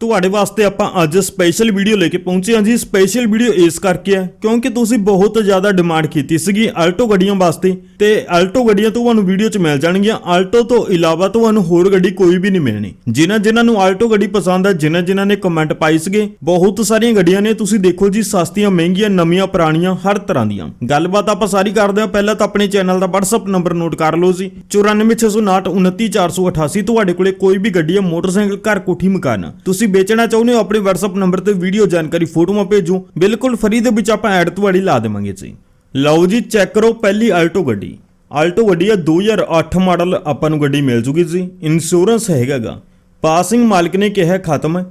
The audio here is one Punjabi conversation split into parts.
ਤੁਹਾਡੇ ਵਾਸਤੇ ਆਪਾਂ ਅੱਜ ਸਪੈਸ਼ਲ ਵੀਡੀਓ ਲੈ ਕੇ ਪਹੁੰਚੇ ਹਾਂ ਜੀ। ਸਪੈਸ਼ਲ ਵੀਡੀਓ ਇਸ ਕਰਕੇ ਹੈ ਕਿਉਂਕਿ ਤੁਸੀਂ ਬਹੁਤ ਜ਼ਿਆਦਾ ਡਿਮਾਂਡ ਕੀਤੀ ਸੀਗੀ ਆਲਟੋ ਗੱਡੀਆਂ ਵਾਸਤੇ ਤੇ ਆਲਟੋ ਗੱਡੀਆਂ ਤੁਹਾਨੂੰ ਵੀਡੀਓ 'ਚ ਮਿਲ ਜਾਣਗੀਆਂ। ਆਲਟੋ ਤੋਂ ਇਲਾਵਾ ਤੁਹਾਨੂੰ ਹੋਰ ਗੱਡੀ ਕੋਈ ਵੀ ਨਹੀਂ ਮਿਲਣੀ। ਜਿਨ੍ਹਾਂ ਜਿਨ੍ਹਾਂ ਨੂੰ ਆਲਟੋ ਗੱਡੀ ਪਸੰਦ ਹੈ ਜਿਨ੍ਹਾਂ ਜਿਨ੍ਹਾਂ ਨੇ ਕਮੈਂਟ ਪਾਈ ਸੀਗੇ, ਬਹੁਤ ਸਾਰੀਆਂ ਗੱਡੀਆਂ ਨੇ। ਤੁਸੀਂ ਦੇਖੋ ਜੀ, ਸਸਤੀਆਂ, ਮਹਿੰਗੀਆਂ, ਨਵੀਆਂ, ਪੁਰਾਣੀਆਂ, ਹਰ ਤਰ੍ਹਾਂ ਦੀਆਂ। ਗੱਲਬਾਤ ਆਪਾਂ ਸਾਰੀ ਕਰਦੇ ਹਾਂ। ਪਹਿਲਾਂ ਤਾਂ ਆਪਣੇ ਚੈਨਲ ਦਾ WhatsApp ਨੰਬਰ ਨੋਟ ਕਰ ਲਓ ਜੀ। 9469299488 ਤੁਹਾਡੇ ਕੋਲੇ ਕੋਈ ਵੀ ਗੱਡੀ ਹੈ, ਮੋਟਰਸਾਈਕਲ, ਘਰ ਕੋਠੀ, ਮਕਾਨ। ਤੁਸੀਂ ਵੇਚਣਾ ਚਾਹੁੰਦੇ ਹੋ, ਆਪਣੇ WhatsApp ਨੰਬਰ ਤੇ ਵੀਡੀਓ ਜਾਣਕਾਰੀ ਫੋਟੋਆਂ ਭੇਜੋ। ਬਿਲਕੁਲ ਫਰੀ ਦੇ ਵਿੱਚ ਆਪਾਂ ਐਡ ਤੁਹਾਡੀ ਲਾ ਦੇਵਾਂਗੇ ਜੀ। ਲਓ ਜੀ ਚੈੱਕ ਕਰੋ ਪਹਿਲੀ ਆਲਟੋ ਗੱਡੀ। ਆਲਟੋ ਗੱਡੀ ਹੈ 2008 ਮਾਡਲ ਆਪਾਂ ਨੂੰ ਗੱਡੀ ਮਿਲ ਜੂਗੀ ਜੀ। ਇੰਸ਼ੋਰੈਂਸ ਹੈਗਾਗਾ। ਪਾਸਿੰਗ ਮਾਲਕ ਨੇ ਕਿਹਾ ਖਤਮ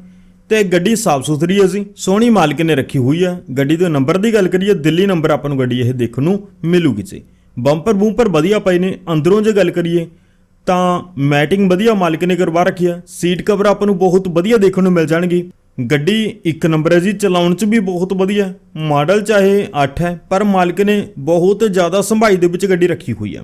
ਤੇ ਗੱਡੀ ਸਾਫ਼ ਸੁਥਰੀ ਹੈ ਜੀ। ਸੋਹਣੀ ਮਾਲਕ ਨੇ ਰੱਖੀ ਹੋਈ ਹੈ। ਗੱਡੀ ਦੇ ਨੰਬਰ ਦੀ ਗੱਲ ਕਰੀਏ, ਦਿੱਲੀ ਨੰਬਰ ਆਪਾਂ ਨੂੰ ਗੱਡੀ ਇਹ ਦੇਖਣ ਨੂੰ ਮਿਲੂਗੀ ਜੀ। ਬੰਪਰ ਬੂੰਪਰ ਵਧੀਆ ਪਏ ਨੇ। ਅੰਦਰੋਂ ਜੇ ਗੱਲ ਕਰੀਏ ਤਾਂ ਮੈਟਿੰਗ ਵਧੀਆ ਮਾਲਕ ਨੇ ਕਰਵਾ ਰੱਖੀ ਹੈ। ਸੀਟ ਕਵਰ ਆਪਾਂ ਨੂੰ ਬਹੁਤ ਵਧੀਆ ਦੇਖਣ ਨੂੰ ਮਿਲ ਜਾਣਗੇ। ਗੱਡੀ ਇੱਕ ਨੰਬਰ ਹੈ ਜੀ, ਚਲਾਉਣ 'ਚ ਵੀ ਬਹੁਤ ਵਧੀਆ ਮਾਡਲ ਚਾਹੇ 8 ਹੈ, ਪਰ ਮਾਲਕ ਨੇ ਬਹੁਤ ਜ਼ਿਆਦਾ ਸੰਭਾਈ ਦੇ ਵਿੱਚ ਗੱਡੀ ਰੱਖੀ ਹੋਈ ਹੈ।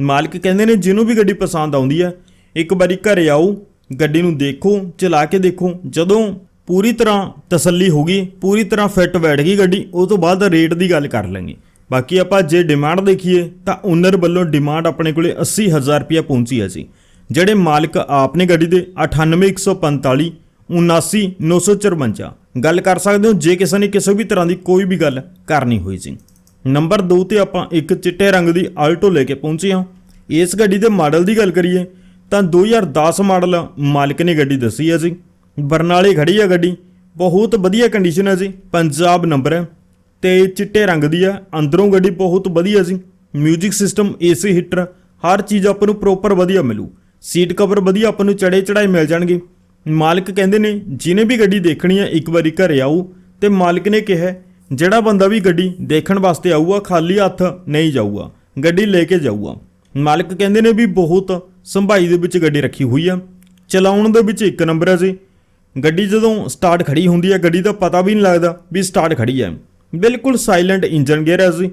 ਮਾਲਕ ਕਹਿੰਦੇ ਨੇ ਜਿਹਨੂੰ ਵੀ ਗੱਡੀ ਪਸੰਦ ਆਉਂਦੀ ਹੈ, ਇੱਕ ਵਾਰੀ ਘਰੇ ਆਓ, ਗੱਡੀ ਨੂੰ ਦੇਖੋ, ਚਲਾ ਕੇ ਦੇਖੋ। ਜਦੋਂ ਪੂਰੀ ਤਰ੍ਹਾਂ ਤਸੱਲੀ ਹੋ ਗਈ, ਪੂਰੀ ਤਰ੍ਹਾਂ ਫਿੱਟ ਬੈਠ ਗਈ ਗੱਡੀ, ਉਸ ਤੋਂ ਬਾਅਦ ਰੇਟ ਦੀ ਗੱਲ ਕਰ ਲਾਂਗੇ। ਬਾਕੀ ਆਪਾਂ ਜੇ ਡਿਮਾਂਡ ਦੇਖੀਏ ਤਾਂ ਓਨਰ ਵੱਲੋਂ ਡਿਮਾਂਡ ਆਪਣੇ ਕੋਲੇ 80000 ਰੁਪਇਆ ਪਹੁੰਚੀ ਹੈ ਜੀ। ਜਿਹੜੇ ਮਾਲਕ ਆਪ ਨੇ ਗੱਡੀ ਦੇ 98145 79954 ਗੱਲ ਕਰ ਸਕਦੇ ਹੋ, ਜੇ ਕਿਸੇ ਨੇ ਕਿਸੇ ਵੀ ਤਰ੍ਹਾਂ ਦੀ ਕੋਈ ਵੀ ਗੱਲ ਕਰਨੀ ਹੋਈ ਜੀ। ਨੰਬਰ 2 ਤੇ ਆਪਾਂ ਇੱਕ ਚਿੱਟੇ ਰੰਗ ਦੀ ਆਲਟੋ ਲੈ ਕੇ ਪਹੁੰਚੇ ਹਾਂ। ਇਸ ਗੱਡੀ ਦੇ ਮਾਡਲ ਦੀ ਗੱਲ ਕਰੀਏ ਤਾਂ 2010 ਮਾਡਲ ਮਾਲਕ ਨੇ ਗੱਡੀ ਦੱਸੀ ਹੈ ਜੀ। ਬਰਨਾਲੇ ਖੜੀ ਹੈ ਗੱਡੀ। ਬਹੁਤ ਵਧੀਆ ਕੰਡੀਸ਼ਨ ਹੈ ਜੀ। ਪੰਜਾਬ ਨੰਬਰ ਹੈ। ਤੇ ਚਿੱਟੇ ਰੰਗ ਦੀ ਆ, ਅੰਦਰੋਂ ਗੱਡੀ ਬਹੁਤ ਵਧੀਆ ਸੀ। 뮤직 ਸਿਸਟਮ ਏਸੀ ਹੀਟਰ ਹਰ ਚੀਜ਼ ਆਪਾਂ ਨੂੰ ਪ੍ਰੋਪਰ ਵਧੀਆ ਮਿਲੂ। ਸੀਟ ਕਵਰ ਵਧੀਆ ਆਪਾਂ ਨੂੰ ਚੜੇ ਚੜਾਈ ਮਿਲ ਜਾਣਗੇ। ਮਾਲਕ ਕਹਿੰਦੇ ਨੇ, ਜਿਹਨੇ ਵੀ ਗੱਡੀ ਦੇਖਣੀ ਆ, ਇੱਕ ਵਾਰੀ ਘਰੇ ਆਊ। ਤੇ ਮਾਲਕ ਨੇ ਕਿਹਾ, ਜਿਹੜਾ ਬੰਦਾ ਵੀ ਗੱਡੀ ਦੇਖਣ ਵਾਸਤੇ ਆਊਗਾ, ਖਾਲੀ ਹੱਥ ਨਹੀਂ ਜਾਊਗਾ, ਗੱਡੀ ਲੈ ਕੇ ਜਾਊਗਾ। ਮਾਲਕ ਕਹਿੰਦੇ ਨੇ ਵੀ ਬਹੁਤ ਸੰਭਾਈ ਦੇ ਵਿੱਚ ਗੱਡੀ ਰੱਖੀ ਹੋਈ ਆ। ਚਲਾਉਣ ਦੇ ਵਿੱਚ ਇੱਕ ਨੰਬਰ ਹੈ ਜੀ। ਗੱਡੀ ਜਦੋਂ ਸਟਾਰਟ ਖੜੀ ਹੁੰਦੀ ਹੈ ਗੱਡੀ ਦਾ ਪਤਾ ਵੀ ਨਹੀਂ ਲੱਗਦਾ ਵੀ ਸਟਾਰਟ ਖੜੀ ਹੈ ਬਿਲਕੁਲ ਸਾਇਲੈਂਟ ਇੰਜਨ ਗੇਅਰ ਹੈ ਜੀ।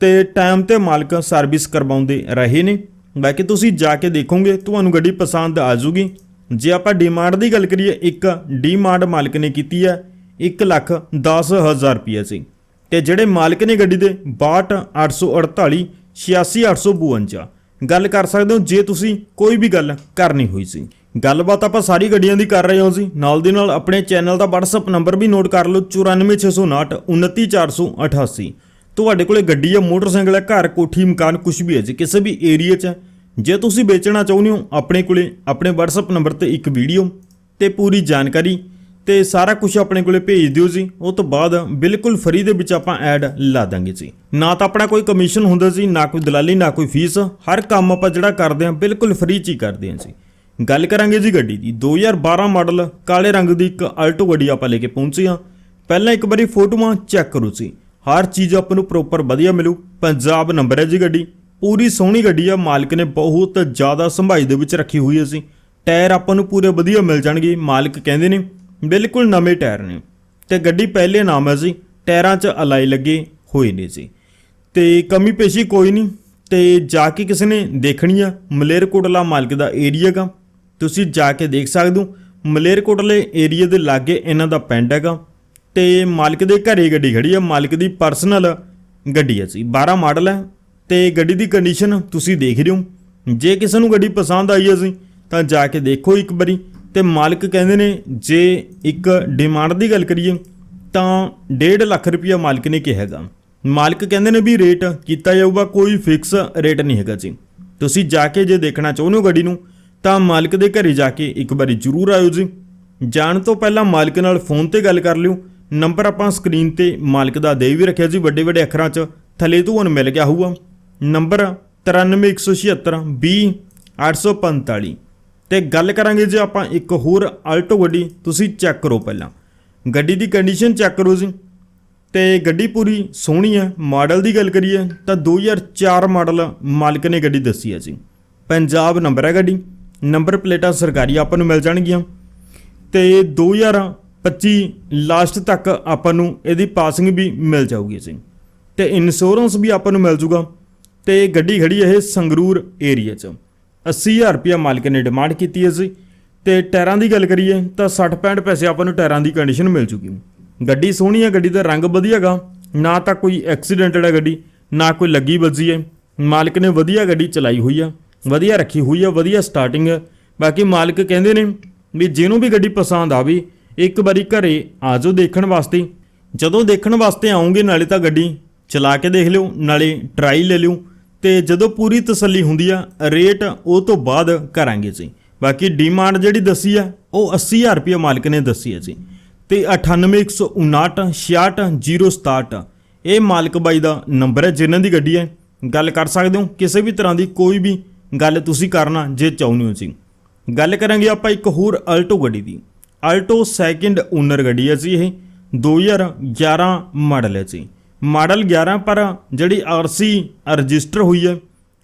ਤੇ ਟਾਈਮ ਤੇ ਮਾਲਕ ਸਰਵਿਸ ਕਰਵਾਉਂਦੇ ਰਹੇ ਨੇ। ਬਾਕੀ ਤੁਸੀਂ ਜਾ ਕੇ ਦੇਖੋਗੇ, ਤੁਹਾਨੂੰ ਗੱਡੀ ਪਸੰਦ ਆ ਜੂਗੀ। ਜੇ ਆਪਾਂ ਡਿਮਾਂਡ ਦੀ ਗੱਲ ਕਰੀਏ, ਇੱਕ ਡਿਮਾਂਡ ਮਾਲਕ ਨੇ ਕੀਤੀ ਹੈ 1 ਲੱਖ 10000 ਰੁਪਏ ਸੀ ਤੇ ਜਿਹੜੇ ਮਾਲਕ ਨੇ ਗੱਡੀ ਦੇ 62848 86852 ਗੱਲ ਕਰ ਸਕਦੇ ਹੋ, ਜੇ ਤੁਸੀਂ ਕੋਈ ਵੀ ਗੱਲ ਕਰਨੀ ਹੋਈ ਸੀ। ਗੱਲਬਾਤ ਆਪਾਂ ਸਾਰੀ ਗੱਡੀਆਂ ਦੀ ਕਰ ਰਹੇ ਹਾਂ ਜੀ। ਨਾਲ ਦੀ ਨਾਲ ਆਪਣੇ ਚੈਨਲ ਦਾ WhatsApp ਨੰਬਰ ਵੀ ਨੋਟ ਕਰ ਲਓ 94659 29488 ਤੁਹਾਡੇ ਕੋਲੇ ਗੱਡੀ ਹੈ ਮੋਟਰਸਾਈਕਲ ਹੈ, ਘਰ, ਕੋਠੀ, ਮਕਾਨ ਕੁਝ ਵੀ ਹੈ ਜੀ, ਕਿਸੇ ਵੀ ਏਰੀਆ 'ਚ। ਹੈ। ਜੇ ਤੁਸੀਂ ਵੇਚਣਾ ਚਾਹੁੰਦੇ ਹੋ, ਆਪਣੇ ਕੋਲੇ, ਆਪਣੇ WhatsApp ਨੰਬਰ ਤੇ ਇੱਕ ਵੀਡੀਓ ਤੇ ਪੂਰੀ ਜਾਣਕਾਰੀ ਤੇ ਸਾਰਾ ਕੁਝ ਆਪਣੇ ਕੋਲੇ ਭੇਜ ਦਿਓ ਜੀ। ਉਹ ਤੋਂ ਬਾਅਦ ਬਿਲਕੁਲ ਫਰੀ ਦੇ ਵਿੱਚ ਆਪਾਂ ਐਡ ਲਾ ਦਾਂਗੇ ਜੀ। ਨਾ ਤਾਂ ਆਪਣਾ ਕੋਈ ਕਮਿਸ਼ਨ ਹੁੰਦਾ ਜੀ, ਨਾ ਕੋਈ ਦਲਾਲੀ, ਨਾ ਕੋਈ ਫੀਸ ਹਰ ਕੰਮ ਆਪਾਂ ਜਿਹੜਾ ਕਰਦੇ ਹਾਂ, ਬਿਲਕੁਲ ਫਰੀ ਚ ਹੀ ਕਰਦੇ ਹਾਂ ਜੀ। ਗੱਲ ਕਰਾਂਗੇ ਜੀ ਗੱਡੀ ਦੀ। 2012 ਮਾਡਲ ਕਾਲੇ ਰੰਗ ਦੀ ਇੱਕ ਆਲਟੋ ਗੱਡੀ ਆਪਾਂ ਲੈ ਕੇ ਪਹੁੰਚੇ ਹਾਂ। ਪਹਿਲਾਂ ਇੱਕ ਵਾਰੀ ਫੋਟੋਆਂ ਚੈੱਕ ਕਰੋ ਜੀ। ਹਰ ਚੀਜ਼ ਆਪਾਂ ਨੂੰ ਪ੍ਰੋਪਰ ਵਧੀਆ ਮਿਲੂ। ਪੰਜਾਬ ਨੰਬਰ ਹੈ ਜੀ ਗੱਡੀ। ਪੂਰੀ ਸੋਹਣੀ ਗੱਡੀ ਆ। ਮਾਲਕ ਨੇ ਬਹੁਤ ਜ਼ਿਆਦਾ ਸੰਭਾਈ ਦੇ ਵਿੱਚ ਰੱਖੀ ਹੋਈ ਹੈ ਜੀ। ਟਾਇਰ ਆਪਾਂ ਨੂੰ ਪੂਰੇ ਵਧੀਆ ਮਿਲ ਜਾਣਗੇ। ਮਾਲਕ ਕਹਿੰਦੇ ਨੇ, ਬਿਲਕੁਲ ਨਵੇਂ ਟਾਇਰ ਨੇ। ਤੇ ਗੱਡੀ ਪਹਿਲੇ ਨਾਮ ਹੈ ਜੀ। ਟਾਇਰਾਂ 'ਚ ਅਲਾਈ ਲੱਗੇ ਹੋਏ ਨੇ ਜੀ। ਤੇ ਕਮੀ ਪੇਸ਼ੀ ਕੋਈ ਨਹੀਂ। ਤੇ ਜਾ ਕੇ ਕਿਸੇ ਨੇ ਦੇਖਣੀ ਆ। ਮਲੇਰਕੋਟਲਾ ਮਾਲਕ ਦਾ ਏਰੀਆ ਗਾ। ਤੁਸੀਂ ਜਾ ਕੇ ਦੇਖ ਸਕਦੇ ਹੋ ਮਲੇਰਕੋਟਲੇ ਏਰੀਆ ਦੇ ਲਾਗੇ ਇਹਨਾਂ ਦਾ ਪਿੰਡ ਹੈਗਾ ਤੇ ਮਾਲਕ ਦੇ ਘਰੇ ਗੱਡੀ ਖੜੀ ਆ, ਮਾਲਕ ਦੀ ਪਰਸਨਲ ਗੱਡੀ ਹੈ ਜੀ 12 ਮਾਡਲ ਹੈ ਤੇ ਗੱਡੀ ਦੀ ਕੰਡੀਸ਼ਨ ਤੁਸੀਂ ਦੇਖ ਰਹੇ ਹੋ। ਜੇ ਕਿਸੇ ਨੂੰ ਗੱਡੀ ਪਸੰਦ ਆਈ ਹੈ ਜੀ, ਤਾਂ ਜਾ ਕੇ ਦੇਖੋ ਇੱਕ ਵਾਰੀ ਤੇ ਮਾਲਕ ਕਹਿੰਦੇ ਨੇ, ਜੇ ਇੱਕ ਡਿਮਾਂਡ ਦੀ ਗੱਲ ਕਰੀਏ, ਤਾਂ 1.5 ਲੱਖ ਰੁਪਇਆ ਮਾਲਕ ਨੇ ਕਿਹਾ ਹੈਗਾ। ਮਾਲਕ ਕਹਿੰਦੇ ਨੇ ਵੀ ਰੇਟ ਕੀਤਾ ਜਾਊਗਾ, ਕੋਈ ਫਿਕਸ ਰੇਟ ਨਹੀਂ ਹੈਗਾ ਜੀ। ਤੁਸੀਂ ਜਾ ਕੇ ਜੇ ਦੇਖਣਾ ਚਾਹੁੰਦੇ ਹੋ ਗੱਡੀ ਨੂੰ ਤਾਂ ਮਾਲਕ ਦੇ ਘਰੇ ਜਾ ਕੇ ਇੱਕ ਵਾਰੀ ਜ਼ਰੂਰ ਆਇਓ ਜੀ। ਜਾਣ ਤੋਂ ਪਹਿਲਾਂ ਮਾਲਕ ਨਾਲ ਫੋਨ ਤੇ ਗੱਲ ਕਰ ਲਿਓ। ਨੰਬਰ ਆਪਾਂ ਸਕਰੀਨ ਤੇ ਮਾਲਕ ਦਾ ਦੇ ਵੀ ਰੱਖਿਆ ਜੀ ਵੱਡੇ ਵੱਡੇ ਅੱਖਰਾਂ 'ਚ। ਥੱਲੇ ਤੁਹਾਨੂੰ ਮਿਲ ਗਿਆ ਹੋਊਗਾ। ਨੰਬਰ 9317720845 ਤੇ ਗੱਲ ਕਰਾਂਗੇ ਜੇ ਆਪਾਂ ਇੱਕ ਹੋਰ ਆਲਟੋ ਗੱਡੀ। ਤੁਸੀਂ ਚੈੱਕ ਕਰੋ ਪਹਿਲਾਂ। ਗੱਡੀ ਦੀ ਕੰਡੀਸ਼ਨ ਚੈੱਕ ਕਰੋ ਜੀ। ਤੇ ਗੱਡੀ ਪੂਰੀ ਸੋਹਣੀ ਹੈ। ਮਾਡਲ ਦੀ ਗੱਲ ਕਰੀਏ ਤਾਂ 2004 ਮਾਡਲ ਮਾਲਕ ਨੇ ਗੱਡੀ ਦੱਸੀ ਹੈ ਜੀ। ਪੰਜਾਬ ਨੰਬਰ ਹੈ ਗੱਡੀ। ਨੰਬਰ ਪਲੇਟਾਂ ਸਰਕਾਰੀ ਆਪਾਂ ਨੂੰ ਮਿਲ ਜਾਣਗੀਆਂ। ਤੇ 2025 ਲਾਸਟ ਤੱਕ ਆਪਾਂ ਨੂੰ ਇਹਦੀ ਪਾਸਿੰਗ ਵੀ ਮਿਲ ਜਾਊਗੀ ਜੀ ਤੇ ਇੰਸ਼ੋਰੈਂਸ ਵੀ ਆਪਾਂ ਨੂੰ ਮਿਲ ਜੂਗਾ। ਤੇ ਗੱਡੀ ਖੜੀ ਇਹ ਸੰਗਰੂਰ ਏਰੀਆ 'ਚ। 80000 ਰੁਪਇਆ ਮਾਲਕ ਨੇ ਡਿਮਾਂਡ ਕੀਤੀ ਹੈ ਜੀ। ਤੇ ਟਾਇਰਾਂ ਦੀ ਗੱਲ ਕਰੀਏ ਤਾਂ 60 65 ਪੈਸੇ ਆਪਾਂ ਨੂੰ ਟਾਇਰਾਂ ਦੀ ਕੰਡੀਸ਼ਨ ਮਿਲ ਜੂਗੀ ਗੱਡੀ ਸੋਹਣੀ ਹੈ, ਗੱਡੀ ਦਾ ਰੰਗ ਵਧੀਆਗਾ ਨਾ ਤਾਂ ਕੋਈ ਐਕਸੀਡੈਂਟਡ ਹੈ ਗੱਡੀ, ਨਾ ਕੋਈ ਲੱਗੀ ਵੱਜੀ ਹੈ। ਮਾਲਕ ਨੇ ਵਧੀਆ ਗੱਡੀ ਚਲਾਈ ਹੋਈ ਆ। ਵਧੀਆ ਰੱਖੀ ਹੋਈ ਆ, ਵਧੀਆ ਸਟਾਰਟਿੰਗ ਬਾਕੀ ਮਾਲਕ ਕਹਿੰਦੇ ਨੇ ਵੀ ਜਿਹਨੂੰ ਵੀ ਗੱਡੀ ਪਸੰਦ ਆਵੇ, ਇੱਕ ਵਾਰੀ ਘਰੇ ਆ ਜਾਓ ਦੇਖਣ ਵਾਸਤੇ। ਜਦੋਂ ਦੇਖਣ ਵਾਸਤੇ ਆਉਂਗੇ, ਨਾਲੇ ਤਾਂ ਗੱਡੀ ਚਲਾ ਕੇ ਦੇਖ ਲਿਓ, ਨਾਲੇ ਟਰਾਈ ਲੈ ਲਿਓ। ਤੇ ਜਦੋਂ ਪੂਰੀ ਤਸੱਲੀ ਹੁੰਦੀ ਆ ਰੇਟ ਉਹ ਤੋਂ ਬਾਅਦ ਕਰਾਂਗੇ ਜੀ ਬਾਕੀ ਡਿਮਾਂਡ ਜਿਹੜੀ ਦੱਸੀ ਆ, ਉਹ 80000 ਰੁਪਏ ਮਾਲਕ ਨੇ ਦੱਸੀ ਹੈ ਜੀ। ਤੇ 9815 66067 ਇਹ ਮਾਲਕ ਬਾਈ ਦਾ ਨੰਬਰ ਹੈ, ਜਿਨ੍ਹਾਂ ਦੀ ਗੱਡੀ ਹੈ। ਗੱਲ ਕਰ ਸਕਦੇ ਹੋ, ਕਿਸੇ ਵੀ ਤਰ੍ਹਾਂ ਦੀ ਕੋਈ ਵੀ ਗੱਲ ਤੁਸੀਂ ਕਰਨਾ ਜੇ ਚਾਹੁੰਦੇ ਹੋ ਜੀ ਗੱਲ ਕਰਾਂਗੇ ਆਪਾਂ ਇੱਕ ਹੋਰ ਅਲਟੋ ਗੱਡੀ ਦੀ। ਅਲਟੋ ਸੈਕਿੰਡ ਓਨਰ ਗੱਡੀ ਹੈ ਜੀ ਇਹ। 2011 ਮਾਡਲ ਹੈ ਜੀ। ਮਾਡਲ 11 ਪਰ ਜਿਹੜੀ ਆਰਸੀ ਰਜਿਸਟਰ ਹੋਈ ਹੈ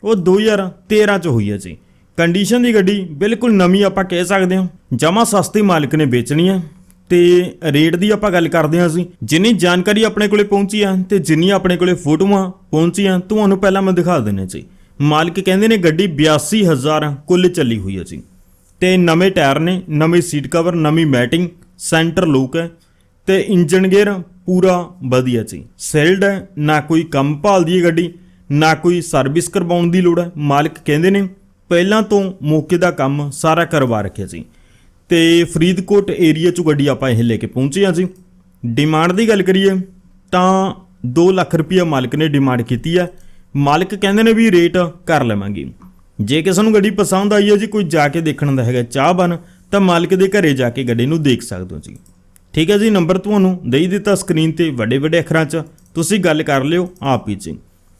ਉਹ 2013 ਚ ਹੋਈ ਹੈ ਜੀ। ਕੰਡੀਸ਼ਨ ਦੀ ਗੱਡੀ ਬਿਲਕੁਲ ਨਵੀਂ ਆਪਾਂ ਕਹਿ ਸਕਦੇ ਹਾਂ। ਜਮਾ ਸਸਤੀ ਮਾਲਕ ਨੇ ਵੇਚਣੀ ਹੈ ਤੇ ਰੇਟ ਦੀ ਆਪਾਂ ਗੱਲ ਕਰਦੇ ਹਾਂ ਅਸੀਂ ਜਿੰਨੀ ਜਾਣਕਾਰੀ ਆਪਣੇ ਕੋਲੇ ਪਹੁੰਚੀ ਆ ਤੇ ਜਿੰਨੀ ਆਪਣੇ ਕੋਲੇ ਫੋਟੋਆਂ ਪਹੁੰਚੀਆਂ, ਤੁਹਾਨੂੰ ਪਹਿਲਾਂ ਮੈਂ ਦਿਖਾ ਦਿੰਨੇ ਜੀ। ਮਾਲਕ ਕਹਿੰਦੇ ਨੇ ਗੱਡੀ 82000 ਕੁੱਲ ਚੱਲੀ ਹੋਈ ਹੈ ਜੀ। ਤੇ ਨਵੇਂ ਟਾਇਰ ਨੇ, ਨਵੀਂ ਸੀਟ ਕਵਰ, ਨਵੀਂ ਮੈਟਿੰਗ, ਸੈਂਟਰ ਲੁੱਕ ਹੈ ਤੇ ਇੰਜਨ ਗੇਅਰ ਪੂਰਾ ਵਧੀਆ ਜੀ। ਸੈਲਡ ਹੈ, ਨਾ ਕੋਈ ਕੰਮ ਭਾਲਦੀ ਹੈ ਗੱਡੀ, ਨਾ ਕੋਈ ਸਰਵਿਸ ਕਰਵਾਉਣ ਦੀ ਲੋੜ ਹੈ। ਮਾਲਕ ਕਹਿੰਦੇ ਨੇ ਪਹਿਲਾਂ ਤੋਂ ਮੌਕੇ ਦਾ ਕੰਮ ਸਾਰਾ ਕਰਵਾ ਰੱਖਿਆ ਜੀ। ਤੇ ਫਰੀਦਕੋਟ ਏਰੀਆ ਚ ਗੱਡੀ ਆਪਾਂ ਇਹ ਲੈ ਕੇ ਪਹੁੰਚੇ ਹਾਂ ਜੀ। ਡਿਮਾਂਡ ਦੀ ਗੱਲ ਕਰੀਏ ਤਾਂ 2 ਲੱਖ ਰੁਪਈਆ ਮਾਲਕ ਨੇ ਡਿਮਾਂਡ ਕੀਤੀ ਹੈ। ਮਾਲਕ ਕਹਿੰਦੇ ਨੇ ਵੀ ਰੇਟ ਕਰ ਲਵਾਂਗੇ। ਜੇ ਕਿਸੇ ਨੂੰ ਗੱਡੀ ਪਸੰਦ ਆਈ ਹੈ ਜੀ, ਕੋਈ ਜਾ ਕੇ ਦੇਖਣ ਦਾ ਹੈਗਾ, ਚਾਹ ਬਨ ਤਾਂ ਮਾਲਕ ਦੇ ਘਰੇ ਜਾ ਕੇ ਗੱਡੀ ਨੂੰ ਦੇਖ ਸਕਦੇ ਹੋ ਜੀ। ਠੀਕ ਹੈ ਜੀ, ਨੰਬਰ ਤੁਹਾਨੂੰ ਦੇਈ ਦਿੱਤਾ ਸਕਰੀਨ ਤੇ ਵੱਡੇ ਵੱਡੇ ਅੱਖਰਾਂ 'ਚ। ਤੁਸੀਂ ਗੱਲ ਕਰ ਲਿਓ ਆਪ ਹੀ ਜੀ।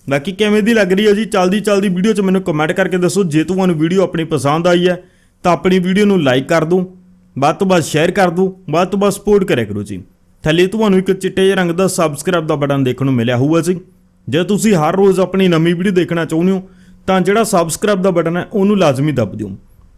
ਬਾਕੀ ਕਿਵੇਂ ਦੀ ਲੱਗ ਰਹੀ ਹੈ ਜੀ ਚਲਦੀ ਚਲਦੀ ਵੀਡੀਓ 'ਚ ਮੈਨੂੰ ਕਮੈਂਟ ਕਰਕੇ ਦੱਸੋ। ਜੇ ਤੁਹਾਨੂੰ ਵੀਡੀਓ ਆਪਣੀ ਪਸੰਦ ਆਈ ਹੈ, ਤਾਂ ਆਪਣੀ ਵੀਡੀਓ ਨੂੰ ਲਾਈਕ ਕਰ ਦਿਓ। ਵੱਧ ਤੋਂ ਵੱਧ ਸ਼ੇਅਰ ਕਰ ਦਿਓ। ਵੱਧ ਤੋਂ ਵੱਧ ਸਪੋਰਟ ਕਰਿਆ ਕਰੋ ਜੀ। ਥੱਲੇ ਤੁਹਾਨੂੰ ਇੱਕ ਚਿੱਟੇ ਜਿਹੇ ਰੰਗ ਦਾ ਸਬਸਕ੍ਰਾਈਬ ਦਾ ਬਟਨ ਦੇਖਣ ਨੂੰ ਮਿਲਿਆ ਹੋਊਗਾ ਜੀ। ਜੇ ਤੁਸੀਂ ਹਰ ਰੋਜ਼ ਆਪਣੀ ਨਵੀਂ ਵੀਡੀਓ ਦੇਖਣਾ ਚਾਹੁੰਦੇ ਹੋ, ਤਾਂ ਜਿਹੜਾ ਸਬਸਕ੍ਰਾਈਬ ਦਾ ਬਟਨ ਹੈ, ਉਹਨੂੰ ਲਾਜ਼ਮੀ ਦੱਬ ਦਿਓ।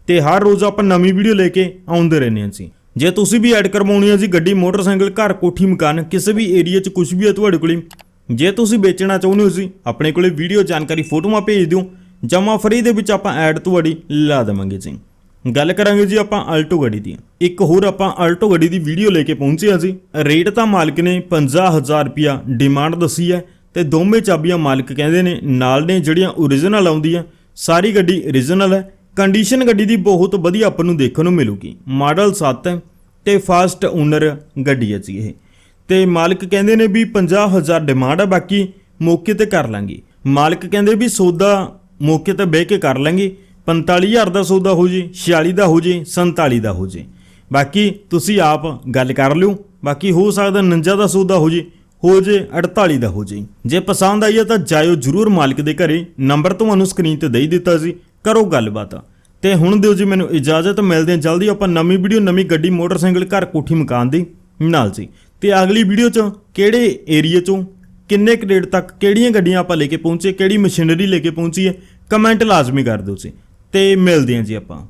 ਤੇ ਹਰ ਰੋਜ਼ ਆਪਾਂ ਨਵੀਂ ਵੀਡੀਓ ਲੈ ਕੇ ਆਉਂਦੇ ਰਹਿੰਦੇ ਹਾਂ ਜੀ ਜੇ ਤੁਸੀਂ ਵੀ ਐਡ ਕਰਵਾਉਣੀ ਹੈ ਜੀ, ਗੱਡੀ, ਮੋਟਰਸਾਈਕਲ, ਘਰ, ਕੋਠੀ, ਮਕਾਨ, ਕਿਸੇ ਵੀ ਏਰੀਆ 'ਚ ਕੁਝ ਵੀ ਹੈ ਤੁਹਾਡੇ ਕੋਲੇ, ਜੇ ਤੁਸੀਂ ਵੇਚਣਾ ਚਾਹੁੰਦੇ ਹੋ ਜੀ, ਆਪਣੇ ਕੋਲੇ ਵੀਡੀਓ ਜਾਣਕਾਰੀ, ਫੋਟੋਆਂ ਭੇਜ ਦਿਓ ਜਮਾ ਫਰੀ ਦੇ ਵਿੱਚ ਆਪਾਂ ਐਡ ਤੁਹਾਡੀ ਲਾ ਦੇਵਾਂਗੇ ਜੀ। ਗੱਲ ਕਰਾਂਗੇ ਜੀ ਆਪਾਂ ਆਲਟੋ ਗੱਡੀ ਦੀ। ਇੱਕ ਹੋਰ ਆਪਾਂ ਆਲਟੋ ਗੱਡੀ ਦੀ ਵੀਡੀਓ ਲੈ ਕੇ ਪਹੁੰਚੇ ਹਾਂ ਜੀ। ਰੇਟ ਤਾਂ ਮਾਲਕ ਨੇ 50000 ਰੁਪਿਆ ਡਿਮਾਂਡ ਦੱਸੀ ਹੈ। ਤੇ ਦੋਵੇਂ ਚਾਬੀਆਂ ਮਾਲਕ ਕਹਿੰਦੇ ਨੇ, ਨਾਲ ਨੇ ਜਿਹੜੀਆਂ ਓਰੀਜਨਲ ਆਉਂਦੀਆਂ, ਸਾਰੀ ਗੱਡੀ ਓਰੀਜਨਲ ਹੈ ਕੰਡੀਸ਼ਨ ਗੱਡੀ ਦੀ ਬਹੁਤ ਵਧੀਆ ਆਪਾਂ ਨੂੰ ਦੇਖਣ ਨੂੰ ਮਿਲੂਗੀ। ਮਾਡਲ 7 ਹੈ ਤੇ ਫਾਸਟ ਓਨਰ ਗੱਡੀ ਹੈ ਜੀ ਇਹ। ਤੇ ਮਾਲਕ ਕਹਿੰਦੇ ਨੇ ਵੀ 50000 ਡਿਮਾਂਡ ਹੈ, ਬਾਕੀ ਮੌਕੇ ਤੇ ਕਰ ਲਾਂਗੇ। ਮਾਲਕ ਕਹਿੰਦੇ ਵੀ ਸੌਦਾ ਮੌਕੇ ਤੇ ਬਹਿ ਕੇ ਕਰ ਲਾਂਗੇ। 45000 ਦਾ ਸੌਦਾ ਹੋ ਜੇ 46 ਦਾ ਹੋ ਜੇ 47 ਦਾ ਹੋ ਜੇ। ਬਾਕੀ ਤੁਸੀਂ ਆਪ ਗੱਲ ਕਰ ਲਿਓ, ਬਾਕੀ ਹੋ ਸਕਦਾ 49 ਦਾ ਸੌਦਾ ਹੋ ਜੇ ਹੋ ਜੇ 48 ਦਾ ਹੋ ਜੇ। ਜੇ ਪਸੰਦ ਆਈ ਹੈ ਤਾਂ ਜਾਇਓ ਜਰੂਰ ਮਾਲਕ ਦੇ ਘਰੇ। ਨੰਬਰ ਤੁਹਾਨੂੰ ਸਕਰੀਨ ਤੇ ਦੇ ਦਿੱਤਾ ਸੀ। ਕਰੋ ਗੱਲਬਾਤ। ਤੇ ਹੁਣ ਦਿਓ ਜੀ ਮੈਨੂੰ ਇਜਾਜ਼ਤ। ਮਿਲਦੇ ਹਾਂ ਜਲਦੀ। ਆਪਾਂ ਨਵੀਂ ਵੀਡੀਓ ਨਵੀਂ ਗੱਡੀ, ਮੋਟਰਸਾਈਕਲ, ਘਰ, ਕੋਠੀ, ਮਕਾਨ ਦੀ ਨਾਲ ਜੀ। ਤੇ ਅਗਲੀ ਵੀਡੀਓ ਚ ਕਿਹੜੇ ਏਰੀਆ ਚੋਂ, ਕਿੰਨੇ ਕੁ ਰੇਟ ਤੱਕ, ਕਿਹੜੀਆਂ ਗੱਡੀਆਂ ਆਪਾਂ ਲੈ ਕੇ ਪਹੁੰਚੇ, ਕਿਹੜੀ ਮਸ਼ੀਨਰੀ ਲੈ ਕੇ ਪਹੁੰਚੀ ਹੈ ਕਮੈਂਟ ਲਾਜ਼ਮੀ ਕਰ ਦਿਓ ਜੀ। ਤੇ ਮਿਲਦੇ ਹਾਂ ਜੀ ਆਪਾਂ।